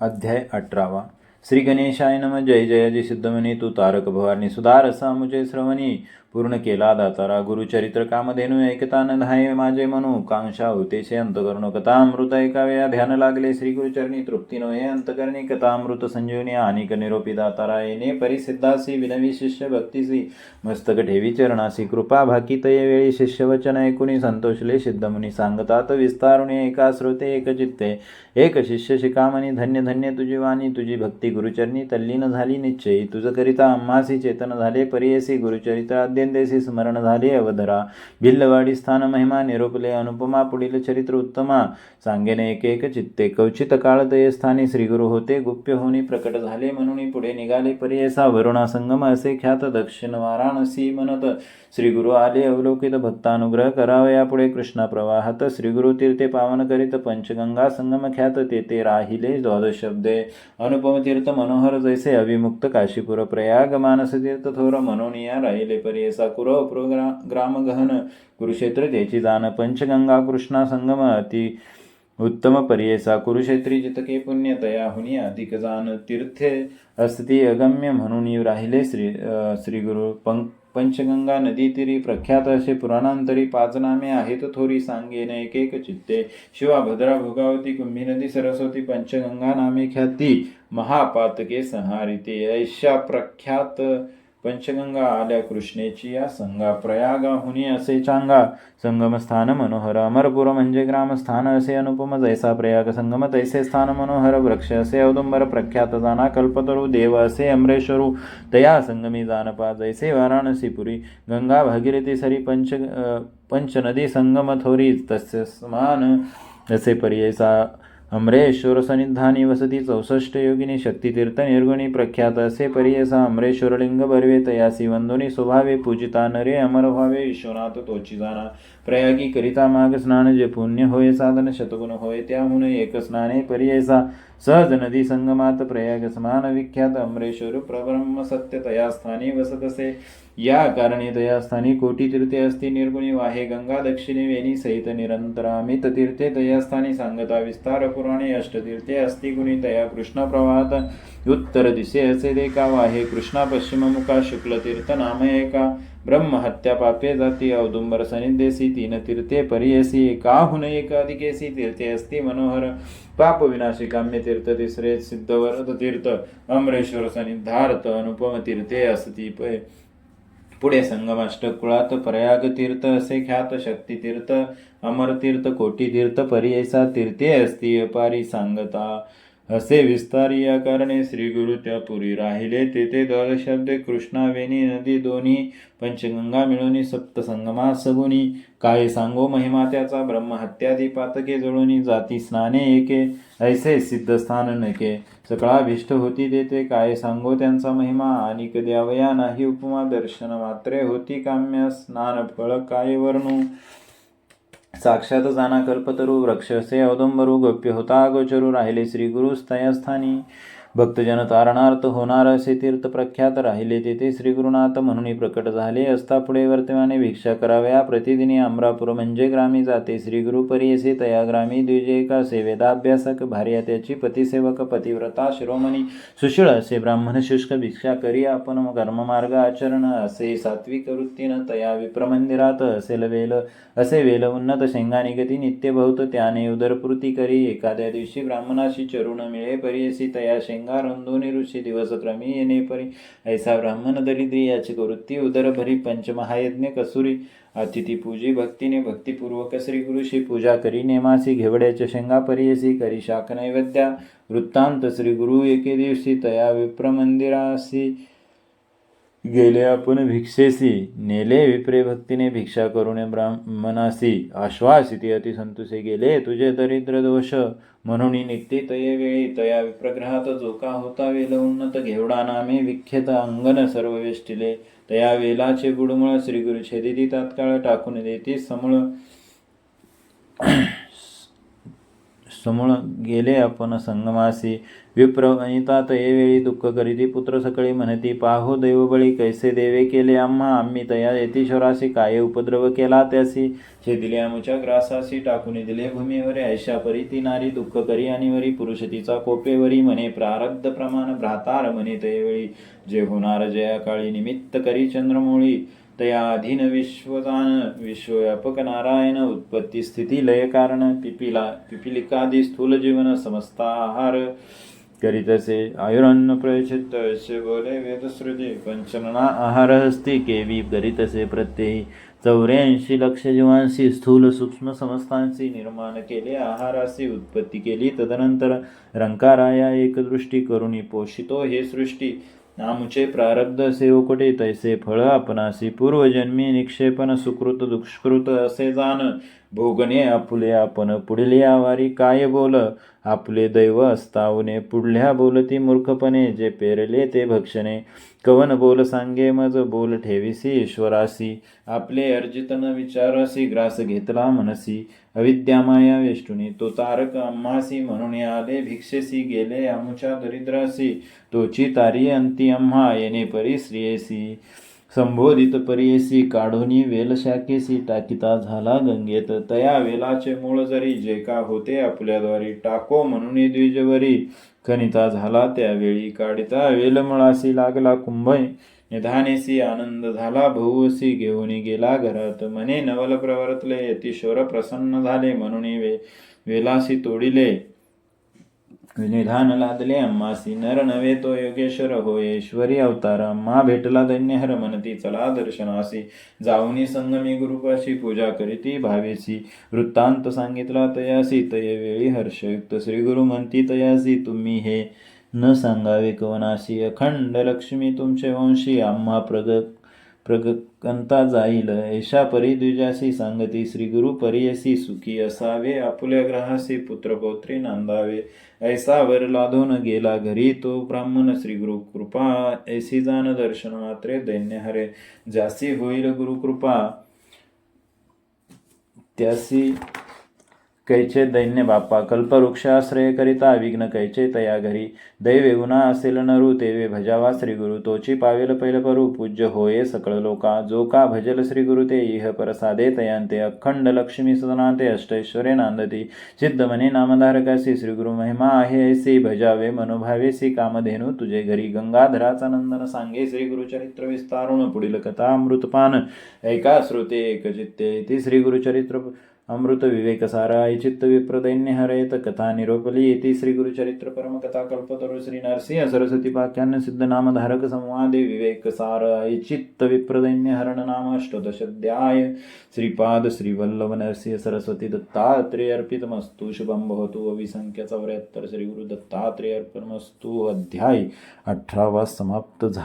अध्याय अठरावा. श्री गणेशाय नम. जय जय जी सिद्धमणी तू तारक भवानी सुधार असा मुझे श्रवणी. पूर्ण केला दातारा. गुरुचरित्र कामधेनु ऐकता न धाये माझे मनू. कांक्षा होतेशे अंतकरणो कथा. अमृत ऐकाव्या ध्यान लागले. श्री गुरुचरणी तृप्ती हे अंतकरणी कथा. अमृत संजीवनी अनिक निरोपी दातारा. येणे परिसिद्धासी विनवी शिष्य भक्तीसी. मस्तक ठेवी चरणासी. कृपा भाकी तये वेळी शिष्य वचन ऐकुनी. संतोषले सिद्धमुनी सांगतात. विस्तारुणी एका श्रोते एक चित्ते. एक शिष्य शिकामणी धन्य धन्य तुझी वाणी. तुझी भक्ती गुरुचरणी तल्लीन झाली निश्चयी. तुझं करिता अम्मासी चेतन झाले. परियसी गुरुचरित्र अद्यंतेसी स्मरण झाले अवधरा भिल्लवाडी स्थान महिमा निरोपले अनुपमा पुढील चरित्र उत्तमा सांगेने एक एक चित्ते कवचित काळ ते स्थानी श्रीगुरु होते गुप्य होनी प्रकट झाले म्हणून पुढे निघाले परियसा वरुणा संगम असे ख्यात दक्षिण वाराणसी म्हणत श्रीगुरु आले अवलोकित भक्तानुग्रह करावे यापुढे कृष्णा प्रवाहात श्रीगुरु तीर्थे पावन करीत पंचगंगा संगम ख्यात तेथे राहिले द्वादशब्दे अनुपम तीर्थ मनोहर जैसे अभिमुक्त काशीपुर प्रयाग मानस तीर्थ थोर मनोनिया राहिले परियसा कुर प्रोग्रा गहन कुरुक्षेत्र त्याची जाण पंचगंगा कृष्णा संगम अति उत्तम पर्येसा कुरुक्षेत्री जितके पुण्य तया हुनी अधिक जाण तीर्थे अस्ति अगम्य म्हणून राहिले श्री श्री गुरु पंक पंचगंगा नदी तिरी प्रख्यात असे पुराणांतरी पाच नामे आहेत थोरी सांगेन एक एक चित्ते. शिवा भद्रा भोगावती कुंभी नदी सरस्वती पंचगंगा नामे ख्याती महापातके संहारिते. ऐशा प्रख्यात पंचगंगा आल्या कृष्णेची या संगा. प्रयागा हुनी असे चांगा. संगमस्थान मनोहर. अमरपुर म्हणजे ग्रामस्थान असे अनुपम. जैसा प्रयाग संगम तैसे स्थान मनोहर. वृक्ष असे औदुंबर. प्रख्यात जाना कल्पतरू. देव असे अमरेश्वरू. तया संगमी जानपा. जैसे वाराणसीपुरी. गंगा भगीरथी सरी पंच अ, पंचनदी संगम थोरी. तस्य समान. असे पर्यसा अमरेश्वर सनिधानी वसती चौसष्ट योगिनी शक्तितीर्थ निर्गुणी प्रख्यात असे परियसा अमरेश्वर लिंग बर्वे तयासी वंदुनी स्वभावे पूजिता नरे अमर व्हावे विश्वनाथ तोची जाणा प्रयागी करिता माग स्नान जे पुण्य होय साधन शतगुण होय त्याहून एक स्नाने पर्ययसा सहज नदी संगमात प्रयाग समान विख्यात अमरेश्वर प्रब्रह्म सत्य तया स्थानी वसतसे या कारणे तया स्थानी कोटी तीर्थे असती निर्गुणी वाहे गंगा दक्षिणे वेणी सहित निरंतरामित तीर्थे तया स्थानी सांगता विस्तार पुराणे अष्टतीर्थे अस्ति गुणी तया कृष्ण प्रवाहात उत्तर दिसे असे देका वाहे कृष्णा पश्चिम मुखा शुक्ल तीर्थ नाम एका ब्रह्म हत्या पापे जाती औदुंबर सनिदेसी तीन तीर्थे परियसी एकाहून एकाधिकेसी तीर्थे अस्ति मनोहर पाप विनाशी काम्य तीर्थ तिसरे सिद्धवरद तीर्थ अमरेश्वर सनिधार्थ अनुपम तीर्थे असती पय पुढे संगमाष्टक कुळात प्रयाग तीर्थ असे ख्यात शक्ती तीर्थ अमर तीर्थ कोटी तीर्थ परियसा तीर्थे अस्ति अपारी सांगता असे विस्तारी या कारणे श्री गुरु त्या पुरी राहिले. तेथे दलशब्दे कृष्णा वेणी नदी दोन्ही पंचगंगा मिळून सप्तसंगमा सगुनी सगुणी काय सांगो महिमा त्याचा ब्रह्महत्यादी पातके जळूनी जाती स्नाने एके ऐसे सिद्धस्थान नके. सकळाभिष्ट होती तेथे काय सांगो त्यांचा महिमा आणि द्यावया नाही उपमा दर्शन मात्रे होती काम्य स्नान फळ काय वर्णू साक्षात जाना कल्पतरू वृक्षसे औदंबरू गोप्य होता गोचरू राहिले श्री गुरुस्तयास्थानी भक्तजन तारणार्थ होणार असे तीर्थ प्रख्यात राहिले तेथे श्री गुरुनाथ म्हणून प्रकट झाले. असता पुढे वर्तमाने भिक्षा कराव्या. प्रतिदिनी अमरापूर म्हणजे ग्रामी जाते. श्रीगुरु परियसे तया ग्रामी द्विजे एका सेवेदाभ्यासक भार्या त्याची पतिसेवक पतिव्रता शिरोमणी सुशीळ असे ब्राह्मण शुष्क भिक्षा करी आपण कर्ममार्ग आचरण असे सात्विक वृत्तीनं तया विप्रमंदिरात असेल वेल असे वेल उन्नत शेंगानी गती नित्य त्याने उदरपूर्ती करी. एखाद्या दिवशी ब्राह्मणाशी चरुण मिळे. परियसी तया शेंगा रंदोनी ऋषी दिवसक्रमी येणे परी ऐसा ब्राह्मण दरिद्री याची वृत्ती उदरभरी पंचमहायज्ञ कसुरी अतिथी पूजी भक्तीने भक्तिपूर्वक श्री गुरुशी पूजा करी नेमासी घेवड्याच्या शेंगा परियसी करी शाक नैवेद्या वृत्तांत श्री गुरु एके दिवशी तया विप्रमंदिरासी गेले आपण भिक्षेसी नेले विप्रे भक्तीने भिक्षा करून ब्राह्मणासी आश्वासिती अतिसंतुसे गेले तुझे दरिद्र दोष. म्हणून निघते तये वेळी तया विप्रग्रहात जोका होता वेल उन्नत घेवडा नामे विख्यात अंगण सर्व वेष्टिले तया वेलाचे गुडमळ श्री गुरु छेदिती तात्काळ टाकून देती समूळ समूळ गेले आपण संगमासी. विप्र वनिता तये दुःख करीती पुत्र सकळी म्हणती पाहो देवबळी कैसे देवे केले आम्हा? आम्ही तया यतीश्वरासी काय उपद्रव केला त्यासी? छेदिले आमुच्या ग्रासासी टाकून दिले भूमीवर. ऐशा परी ती नारी दुःख करी आणि वरी पुरुष तिचा कोपेवरी म्हणे प्रारब्ध प्रमाण भ्रातार म्हणे तयवेळी जे होणार जया काळी निमित्त करी चंद्रमोळी. तया विश्वदान विश्वव्यापक नारायण उत्पत्ती स्थिती लय कारण पिपिला पिपिलिकादी स्थूल जीवन समस्ता आहार करीतसे आयुरान्न प्रयचित बोले वेदश्रुती पंचमना आहार हस्ती केवी करीतसे प्रत्ययी चौऱ्याऐंशी लक्ष जीवांशी स्थूल सूक्ष्म समस्तांशी निर्माण केले आहाराशी उत्पत्ती केली तदनंतर रंकाराया एकदृष्टी करुणी पोषितो हे सृष्टी नामुचे प्रारब्ध सेवकोटे तैसे फळ आपणासी पूर्वजन्मी निक्षेपण सुकृत दुष्कृत असे जाण भोगणे आपुले आपण पुढले आवारी काय बोल? आपले दैव असतावने पुढल्या बोलती मूर्खपणे जे पेरले ते भक्षणे. कवन बोल सांगे मज बोल ठेविसी ईश्वरासी. आपले अर्जितन विचारसी विचारासी ग्रास घेतला मनसी. अविद्यामाया वेष्टुनी तो तारक अम्मासी म्हणून आले भिक्षेसी गेले आमुच्या दरिद्रासी. तोची तारी अंती अम्हा येणे परी श्रियेसी. संबोधित परियसी काढोनी वेलशाखेसी टाकिता झाला गंगेत. तया वेलाचे मूळ जरी जे का होते आपल्याद्वारे टाको म्हणून द्विजवरी खनिता झाला. त्यावेळी काढिता वेलमळासी लागला कुंभय निधानेसी आनंद झाला. भोवसी घेऊन गेला घरात. मने नवल प्रवर्तले. यतिश्वर प्रसन्न झाले म्हणून वे वेलासी तोडिले. निधान लादले अम्मासी नर नवे तो योगेश्वर होयेश्वरी अवतारा अवतार अम्मा भेटला धन्यहर मनती चला दर्शनासी. जाऊनी संगमी गुरुपाशी पूजा करीती भावेसी वृत्तांत सांगितला तयासी तये वेळी हर्षयुक्त श्री गुरु म्हणती तयासी तुम्ही हे न सांगावे कवनासी. अखंड लक्ष्मी तुमचे वंशी. आम्हा प्रगत प्रगंता जाईल. ऐशा परिद्विजासी सांगती श्री गुरु परियसी सुखी असावे आपुल्या ग्रहासी पुत्रपौत्री नांदावे. ऐसा वर लादून गेला घरी तो ब्राह्मण श्री गुरु कृपा. ऐसी जाण दर्शन मात्रे दैन्य हरे. जासी होईल गुरुकृपा त्यासी कैचे दैन्य बाप्पा कल्पवृक्षाश्रय करिता विघ्न कैचे तया घरी. दैवे गुणा असेल नरू तेवे भजावा श्री गुरु तोची पावेल पैल परू पूज्य होये सकळ लोका. जो का भजल श्री गुरु ते इह प्रसादे तयांते. अखंड लक्ष्मी सदनाते अष्टैश्वरे नांदती. सिद्धमने नामधारकासी श्री गुरु महिमा आहे ऐसी भजावे मनोभावेसी कामधेनु तुझे घरी. गंगाधराचा नंदन सांगे श्री गुरु चरित्र विस्तारुण पुढील कथा अमृतपान. ऐका श्रोते एकचित्ते ती श्री गुरुचरित्र अमृत विवेक सारा चित्त विप्रदैन्य हरयत कथा निरोपली इति श्री गुरुचरित्र परम कथा कल्पतरु श्री नरसिंह सरस्वती पाख्यान सिद्ध नाम धारक संवादे विवेक सार चित्त विप्रदैन्य हरण नाम अष्टदशाध्याय श्रीपाद श्री वल्लभ नरसिंह सरस्वती दत्तात्रेय अर्पितमस्तु शुभम भवतु अभिसंख्य चौऱ्याहत्तर श्री गुरु दत्तात्रेय अर्पणमस्तु अध्याय अठरावा समाप्त झाला